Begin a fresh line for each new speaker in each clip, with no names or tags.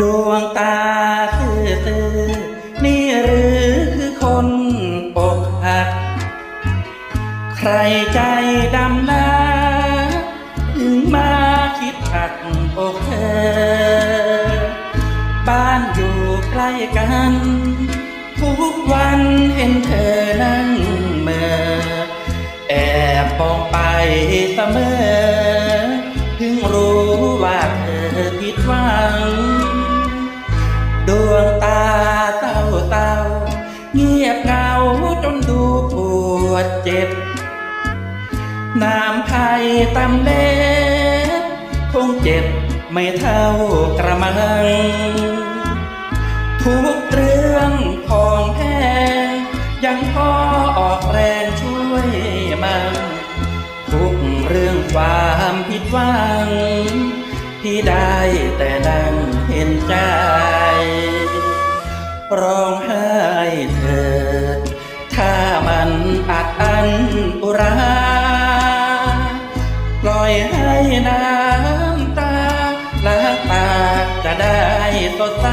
ดวงตาคือตื่อนี่หรือคือคนอกหัก ใครใจดำนาถึงมาคิดหักอกเธอ บ้านอยู่ใกล้กัน ทุกวันเห็นเธอนั่งเมื่อแอบมองไปเสมอ ถึงรู้ว่าเธอผิดหวัง บน้ำไผ่ตำเล็บคงเจ็บไม่เท่ากระมัง ทุกเรื่องของแพงยังพอออกแรงช่วยมันทุกเรื่องความผิดหวัง ที่ได้แต่นั่งเห็นใจ ร้องไห้ อุรา ปล่อยให้น้ำตาล้างตาจะได้สดใส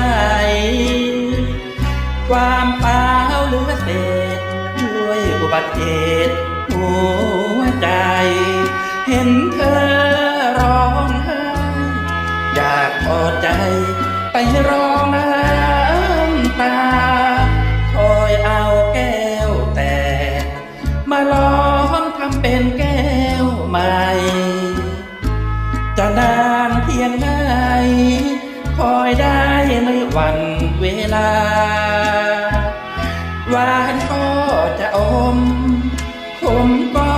ความเปล่าเหลือเศษด้วยอุบัติเหตุหัวใจ เห็นเธอ วันเวลา หวานก็จะอม ขมก็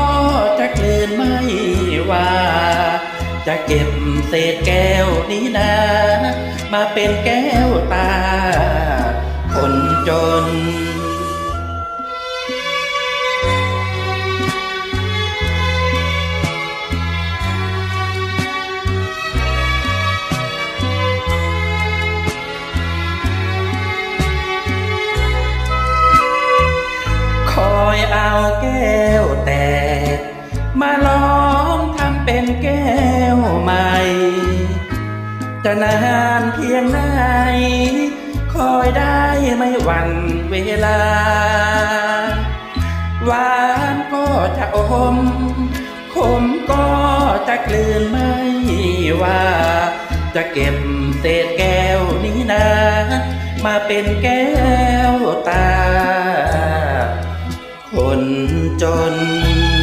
จะกลืนไม่ว่า จะเก็บเศษแก้วนี้นะ มาเป็นแก้วตา คนจน แก้วแตก มาล้อมทำเป็นแก้วใหม่ จะนานเพียงไหน คอยได้ไม่วันเวลา หวานก็จะอม ขมก็จะกลืนไม่ว่า จะเก็บเศษแก้วนี้นะ มาเป็นแก้วตา นจน